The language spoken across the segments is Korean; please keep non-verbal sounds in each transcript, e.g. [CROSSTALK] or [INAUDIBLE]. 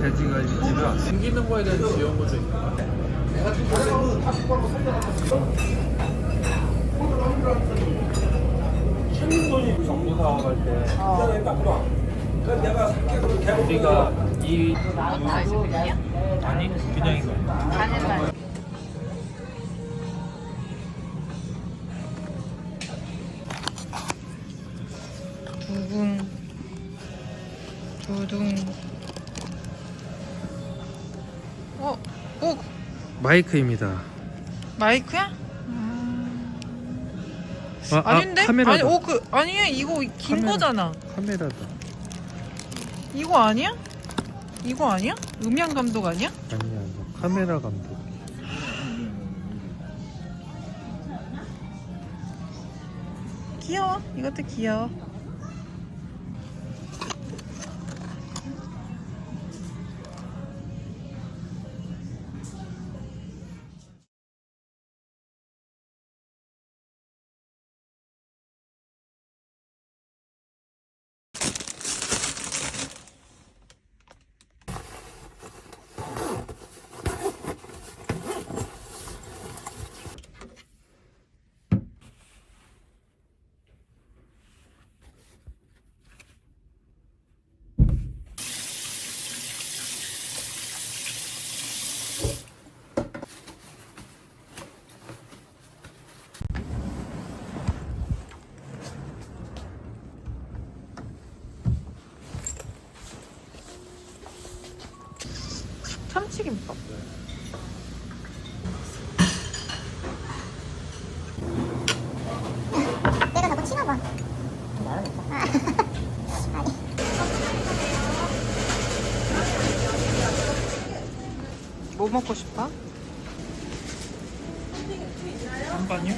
돼지갈비집이라 생기는 거에 대한 지원 것도 있나? 정부 사업할 때 우리가 이 아이스크림이야? 아니 그냥 이거 바닐라 두 두둥 어? 오! 마이크입니다. 마이크야? 아, 아, 아 닌데? 카메라다. 아니, 오, 그, 아니야, 이거 긴 카메라. 거잖아. 카메라다. 이거 아니야? 이거 아니야? 음향 감독 아니야? 아니야, 너 카메라 감독. 귀여워. 이것도 귀여워. 뭐 먹고 싶어? 한반요?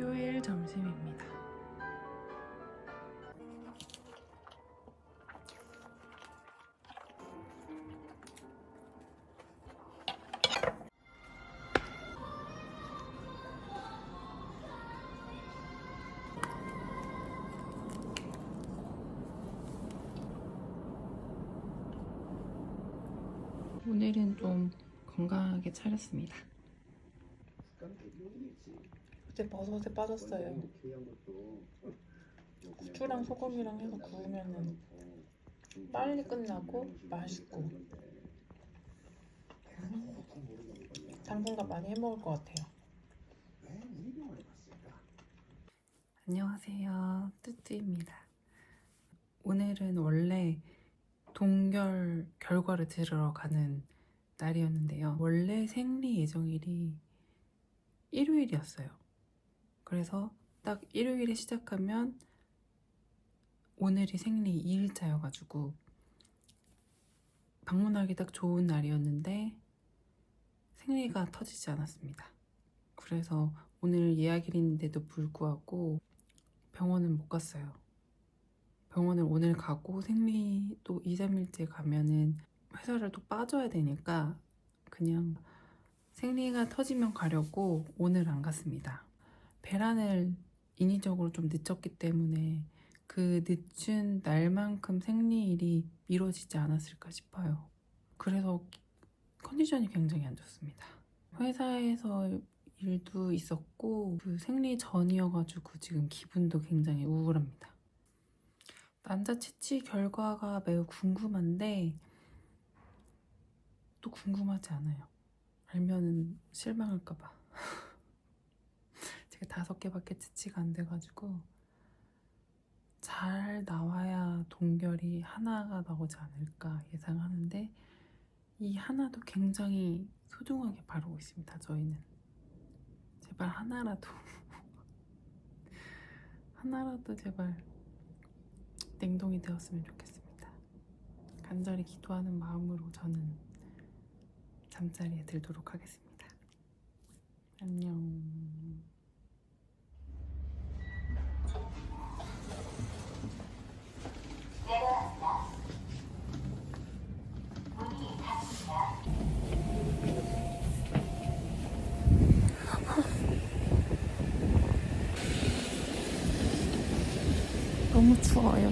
일요일 점심입니다. 오늘은 좀 건강하게 차렸습니다. 그때 버섯에 빠졌어요. 후추랑 소금이랑 해서 구우면은 빨리 끝나고 맛있고 당분간 많이 해 먹을 것 같아요. 안녕하세요. 뚜뚜입니다. 오늘은 원래 동결 결과를 들으러 가는 날이었는데요. 원래 생리 예정일이 일요일이었어요. 그래서 딱 일요일에 시작하면 오늘이 생리 2일차여가지고 방문하기 딱 좋은 날이었는데 생리가 터지지 않았습니다. 그래서 오늘 예약일인데도 불구하고 병원은 못 갔어요. 병원을 오늘 가고 생리 또 2, 3일째 가면은 회사를 또 빠져야 되니까 그냥 생리가 터지면 가려고 오늘 안 갔습니다. 배란을 인위적으로 좀 늦췄기 때문에 그 늦춘 날만큼 생리일이 미뤄지지 않았을까 싶어요. 그래서 컨디션이 굉장히 안 좋습니다. 회사에서 일도 있었고 그 생리 전이어가지고 지금 기분도 굉장히 우울합니다. 난자 채취 결과가 매우 궁금한데 또 궁금하지 않아요. 알면은 실망할까봐. 제가 다섯 개밖에 채취가 안 돼가지고 잘 나와야 동결이 하나가 나오지 않을까 예상하는데 이 하나도 굉장히 소중하게 바르고 있습니다. 저희는 제발 하나라도 [LAUGHS] 하나라도 제발 냉동이 되었으면 좋겠습니다. 간절히 기도하는 마음으로 저는 잠자리에 들도록 하겠습니다. 안녕. 너무 추워요.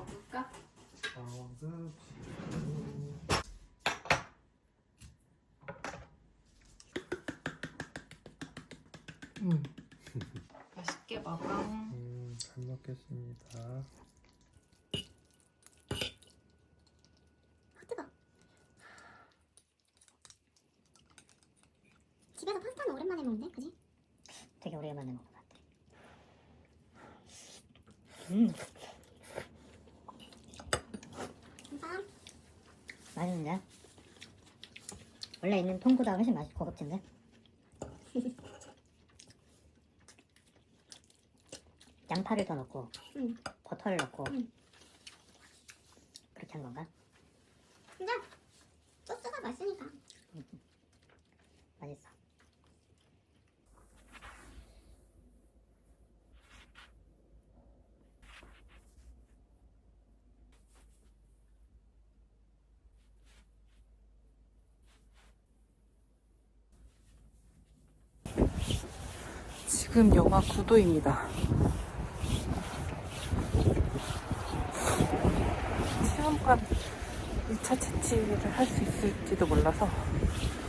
먹을까? 음. 맛있게 먹어. 음, 잘 먹겠습니다. 집에서 파스타는 오랜만에 먹네, 그지? 되게 오랜만에 먹은 것 같아. 음, 쌈. 맛있는데? 원래 있는 통보다 훨씬 맛이 고급진데? 파를 더 넣고 응. 버터를 넣고 응. 그렇게 한 건가? 근데 소스가 맛있으니까. 맛있어. 지금 영하 9도입니다. 시험관 1차 채취를 할 수 있을지도 몰라서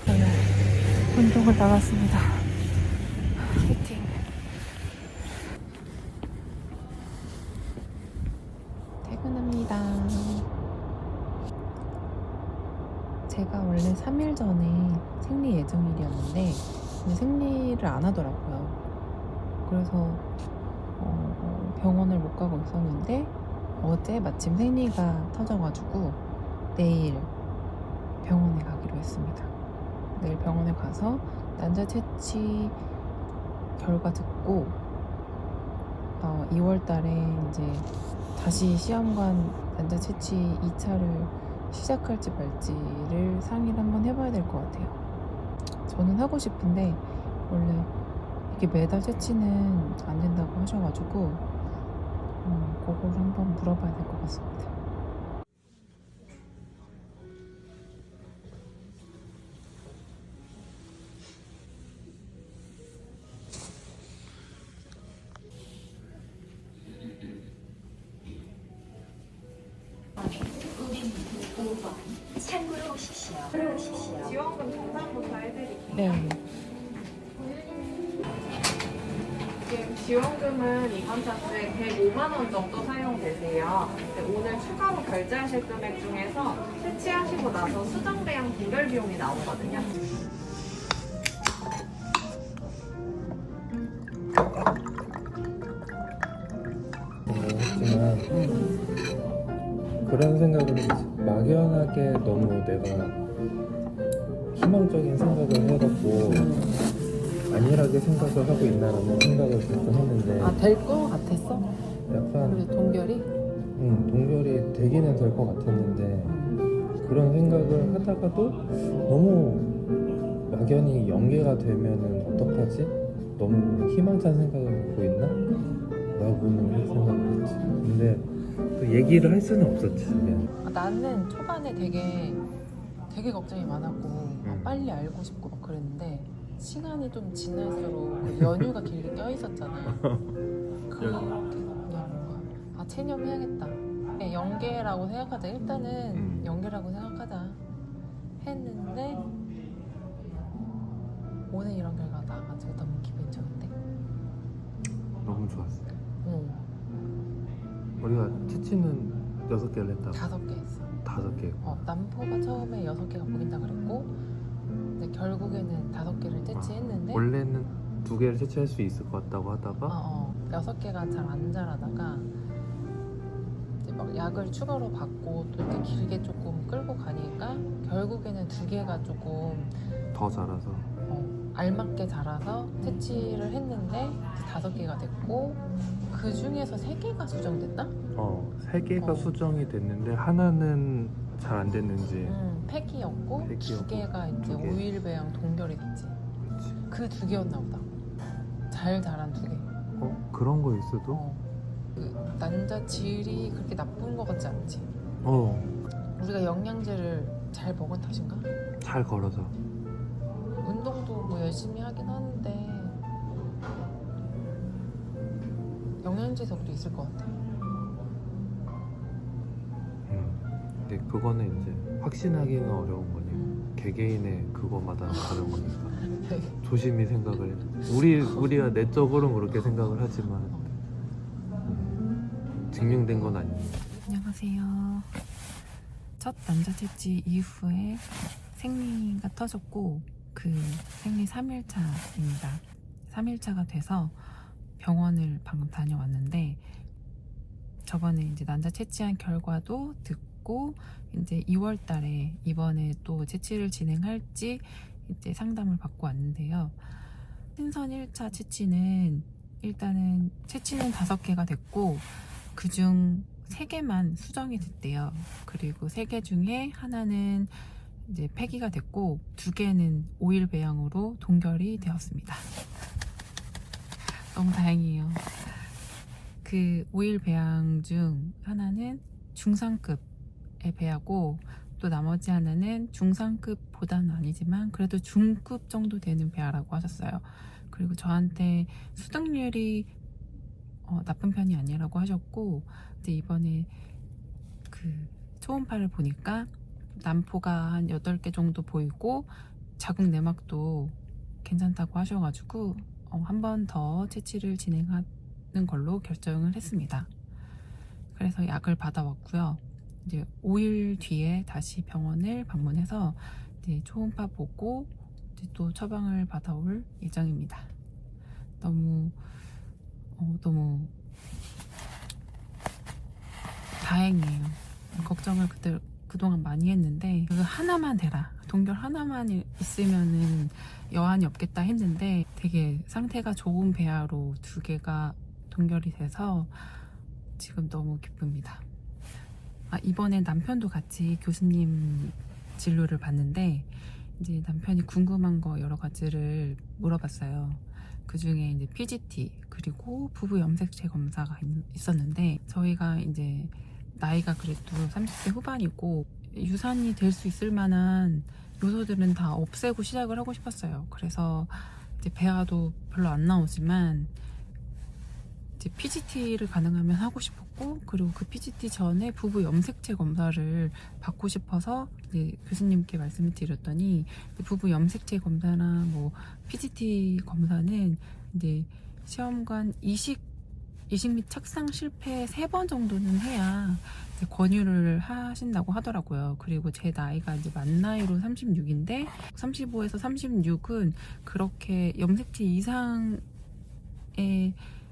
오늘 운동을 나갔습니다. 화이팅! 퇴근합니다. 제가 원래 3일 전에 생리 예정일이었는데 생리를 안 하더라고요. 그래서 어, 병원을 못 가고 있었는데 어제 마침 생리가 터져가지고 내일 병원에 가기로 했습니다. 내일 병원에 가서 난자 채취 결과 듣고 어, 2월 달에 이제 다시 시험관 난자 채취 2차를 시작할지 말지를 상의를 한번 해봐야 될 것 같아요. 저는 하고 싶은데 원래 이게 매달 채취는 안 된다고 하셔가지고 음, 그걸 한번 물어봐야 될 것 같습니다. 지원금 정산부터 해드릴게요. 네. 지원금은 이번 차수에 105만 원 정도 사용되세요. 근데 오늘 추가로 결제하실 금액 중에서 채취하시고 나서 수정대양 분별 비용이 나오거든요. 했지만 그런 생각을. 막연하게 너무 내가 희망적인 생각을 안일하게 생각을 하고 있나라는 생각을 가끔 했는데 아 될 거 같았어? 약간 우리 동결이? 음, 동결이 되기는 될 것 같았는데 그런 생각을 하다가도 너무 막연히 연계가 되면은 어떡하지? 너무 희망찬 생각을 갖고 있나? 라고는 생각을 했지 근데 또 얘기를 할 수는 없었지 그냥. 아, 나는 초반에 되게 되게 걱정이 많았고 막 음. 빨리 알고 싶고 막 그랬는데 시간이 좀 지날수록 그 연휴가 길게 껴 있었잖아. [LAUGHS] 그렇게 그냥 뭔가 아 체념해야겠다. 그냥 연계라고 생각하자. 일단은 음. 연계라고 생각하자. 했는데 오늘 이런 결과가 나와가지고 너무 기분이 좋은데. 너무 좋았어 어, 우리가 치치는 여섯 개를 했다고 다섯 개 했어. 다섯 개 어, 남포가 처음에 여섯 개가 보인다 그랬고, 근데 결국에는 다섯 개를 채취했는데, 원래는 두 개를 채취할 수 있을 것 같다고 하다가 어, 어, 여섯 개가 잘 안 자라다가 이제 막 약을 추가로 받고 또 이렇게 길게 조금 끌고 가니까 결국에는 두 개가 조금 더 자라서 어, 알맞게 자라서 채취를 했는데 이제 다섯 개가 됐고 그 중에서 세 개가 수정됐다? 어, 세 개가 어. 수정이 됐는데 하나는 잘 안 됐는지 음, 폐기였고 두 개가 이제 두 개. 오일 배양 동결이 됐지. 그렇지. 그 두 개였나 보다. 잘 자란 두 개. 어 그런 거일 수도? 어. 그 난자 질이 그렇게 나쁜 것 같지 않지? 어, 우리가 영양제를 잘 먹은 탓인가? 잘 걸어서. 운동도 뭐 열심히 하긴 하는데 영양제석도 있을 것 같아. 음. 근데 그거는 이제 확신하기는 어려운 거니. 음. 개개인의 그거마다 다른 거니까. [LAUGHS] 조심히 생각을 해. 우리 우리가 내적으로는 그렇게 생각을 하지만 음, 증명된 건 아닙니다. 안녕하세요. 첫 남자 채취 이후에 생리가 터졌고 그 생리 3일차입니다. 3일차가 돼서 병원을 방금 다녀왔는데 저번에 이제 난자 채취한 결과도 듣고 이제 2월 달에 이번에 또 채취를 진행할지 이제 상담을 받고 왔는데요. 신선 1차 채취는 일단은 채취는 5개가 됐고 그중 3개만 수정이 됐대요. 그리고 3개 중에 하나는 이제 폐기가 됐고 2개는 오일 배양으로 동결이 되었습니다. 너무 다행이에요. 그 오일 배양 중 하나는 중상급의 배하고 또 나머지 하나는 중상급보다는 아니지만 그래도 중급 정도 되는 배아라고 하셨어요. 그리고 저한테 수득률이 어, 나쁜 편이 아니라고 하셨고 이제 이번에 그 초음파를 보니까 남포가 한 8개 정도 보이고 자궁 내막도 괜찮다고 하셔가지고 어, 한번 더 채취를 진행하는 걸로 결정을 했습니다. 그래서 약을 받아왔고요. 이제 5일 뒤에 다시 병원을 방문해서 이제 초음파 보고 이제 또 처방을 받아올 예정입니다. 너무 어, 너무 다행이에요. 걱정을 그때 그동안 많이 했는데 그 하나만 되라 동결 하나만 이- 있으면은 여한이 없겠다 했는데 되게 상태가 좋은 배아로 두 개가 동결이 돼서 지금 너무 기쁩니다. 아, 이번에 남편도 같이 교수님 진료를 받는데 이제 남편이 궁금한 거 여러 가지를 물어봤어요. 그 중에 이제 PGT 그리고 부부 염색체 검사가 있- 있었는데 저희가 이제 나이가 그래도 30대 후반이고 유산이 될 수 있을 만한 요소들은 다 없애고 시작을 하고 싶었어요. 그래서 이제 배아도 별로 안 나오지만 이제 PGT를 가능하면 하고 싶었고 그리고 그 PGT 전에 부부 염색체 검사를 받고 싶어서 이제 교수님께 말씀을 드렸더니 부부 염색체 검사나 뭐 PGT 검사는 이제 시험관 이식 이식 및 착상 실패 세 번 정도는 해야 권유를 하신다고 하더라고요. 그리고 제 나이가 이제 만 나이로 36인데 35에서 36은 그렇게 염색체 이상의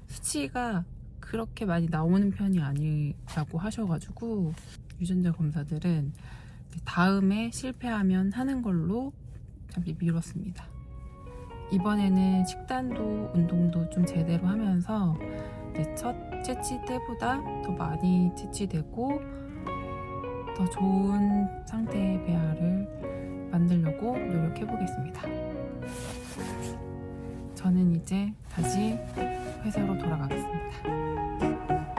수치가 그렇게 많이 나오는 편이 아니라고 하셔가지고 유전자 검사들은 다음에 실패하면 하는 걸로 잠시 미뤘습니다. 이번에는 식단도 운동도 좀 제대로 하면서 첫 채취 때보다 더 많이 채취되고 더 좋은 상태의 배아를 만들려고 노력해 보겠습니다. 저는 이제 다시 회사로 돌아가겠습니다.